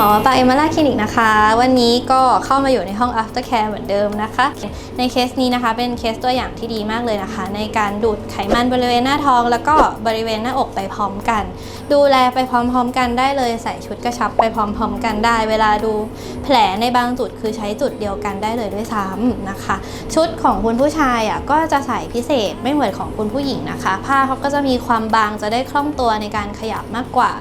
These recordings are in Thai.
มอปาเอมาร่าคลินิกนะคะ วันนี้ก็เข้ามาอยู่ในห้อง after care เหมือนเดิมนะคะ ในเคสนี้นะคะเป็นเคสตัวอย่างที่ดีมากเลยนะคะ ในการดูดไขมันบริเวณหน้าท้อง แล้วก็บริเวณหน้าอกไปพร้อมกัน ดูแลไปพร้อมๆกันได้เลยใส่ชุดกระชับไปพร้อมๆกันได้ เวลาดูแผลในบางจุดคือใช้จุดเดียวกันได้เลยด้วยซ้ำนะคะ ชุดของคุณผู้ชายอะก็จะใส่พิเศษไม่เหมือนของคุณผู้หญิงนะคะ ผ้าเขาก็จะมีความบางจะได้คล่องตัวในการขยับมากกว่า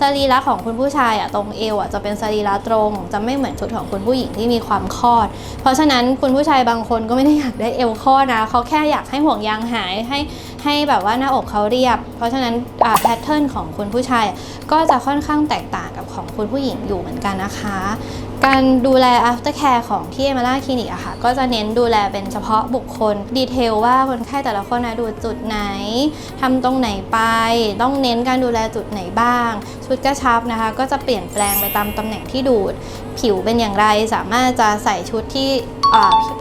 สรีระของคุณผู้ชายอะตรงเอวอะจะเป็นสรีระตรง จะไม่เหมือนชุดของคุณผู้หญิงที่มีความคลอด เพราะฉะนั้นคุณผู้ชายบางคนก็ไม่ได้อยากได้เอวคลอดนะเขาแค่อยากให้ห่วงยางหายให้ให้แบบว่าหน้าอกเขาเรียบ เพราะฉะนั้นแพทเทิร์นของคุณผู้ชายก็จะค่อนข้างแตกต่างกับของคุณผู้หญิงอยู่เหมือนกันนะคะ การดูแล after care ของที่เอมาร่าคลินิกอะค่ะ ก็จะเน้นดูแลเป็นเฉพาะบุคคล ดีเทลว่าคนไข้แต่ละคนนะดูจุดไหนทำตรงไหนไป ต้องเน้นการดูแลจุดไหนบ้าง ชุดกระชับนะคะ ก็จะเปลี่ยนแปลงไปตามตำแหน่งที่ดูด ผิวเป็นอย่างไรสามารถจะใส่ชุดที่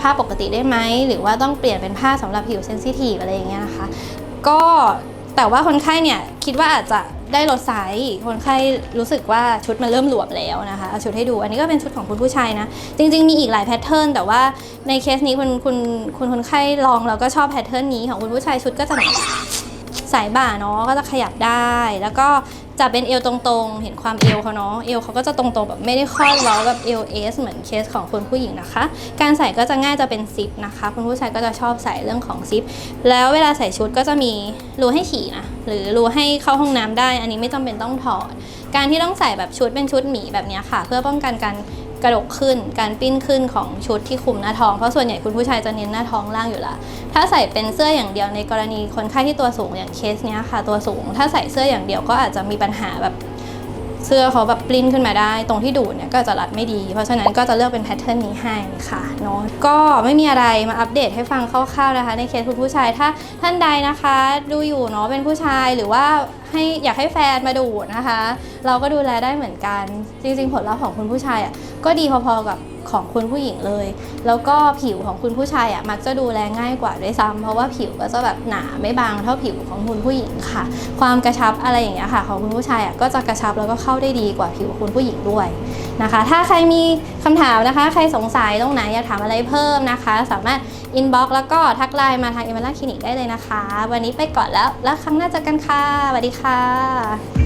ผ้าปกติได้ไหม หรือว่าต้องเปลี่ยนเป็นผ้าสำหรับผิวเซนซิทีฟอะไรอย่างเงี้ยนะคะ ก็ แต่ว่าคนไข้เนี่ยคิดว่าอาจจะได้ลดไซส์คนไข้รู้สึกว่าชุดมันเริ่มหลวมแล้วนะคะเอาชุดให้ดูอันนี้ก็เป็นชุดของคุณผู้ชายนะ จริง ๆ มีอีกหลายแพทเทิร์นแต่ว่าในเคสนี้คุณคุณคุณคนไข้ลองแล้วก็ชอบแพทเทิร์นนี้ของคุณผู้ชายชุดก็จะสายบ่าเนาะก็จะขยับได้แล้วก็ จะเป็นเอวตรงๆ เห็นความเอวเขาเนาะ เอวเขาก็จะตรงๆแบบไม่ได้คลอดเว้าแบบเอวเอสเหมือนเคสของคุณผู้หญิงนะคะ การใส่ก็จะง่ายจะเป็นซิปนะคะคุณผู้ชายก็จะชอบใส่เรื่องของซิป แล้วเวลาใส่ชุดก็จะมีรูให้ขี่นะ หรือรูให้เข้าห้องน้ำได้ อันนี้ไม่จำเป็นต้องถอด การที่ต้องใส่แบบชุดเป็นชุดหมีแบบนี้ค่ะ เพื่อป้องกันการ กระดกขึ้น การปิ้นขึ้นของชุดที่คลุมหน้าท้อง เพราะส่วนใหญ่คุณผู้ชายจะเน้นหน้าท้องล่างอยู่ละ ถ้าใส่เป็นเสื้ออย่างเดียวในกรณีคนไข้ที่ตัวสูงอย่างเคสเนี้ยค่ะ ตัวสูง ถ้าใส่เสื้ออย่างเดียวก็อาจจะมีปัญหาแบบเสื้อเขาแบบปลิ้นขึ้นมาได้ ตรงที่ดูดเนี่ยก็จะรัดไม่ดี เพราะฉะนั้นก็จะเลือกเป็นแพทเทิร์นนี้ให้ค่ะเนาะก็ไม่มีอะไรมาอัปเดตให้ฟังคร่าวๆนะคะ ในเคสคุณผู้ชายถ้าท่านใดนะคะ ดูอยู่เนาะเป็นผู้ชายหรือว่าให้อยากให้แฟนมาดูดนะคะ เราก็ดูแลได้เหมือนกัน จริงๆ ผลลัพธ์ของคุณผู้ชายอะ ก็ดีพอๆกับของคุณผู้หญิงเลย แล้วก็ผิวของคุณผู้ชายอะมักจะดูแลง่ายกว่าด้วยซ้ำเพราะว่าผิวก็จะแบบหนาไม่บางเท่าผิวของคุณผู้หญิงค่ะ ความกระชับอะไรอย่างเงี้ยค่ะ ของคุณผู้ชายอะก็จะกระชับแล้วก็เข้าได้ดีกว่าผิวคุณผู้หญิงด้วยนะคะ ถ้าใครมีคำถามนะคะ ใครสงสัยตรงไหนอยากถามอะไรเพิ่มนะคะ สามารถอินบ็อกซ์แล้วก็ทักไลน์มาทางเอเมล่าคลินิกได้เลยนะคะ วันนี้ไปก่อนแล้วแล้วครั้งหน้าเจอกันค่ะสวัสดีค่ะ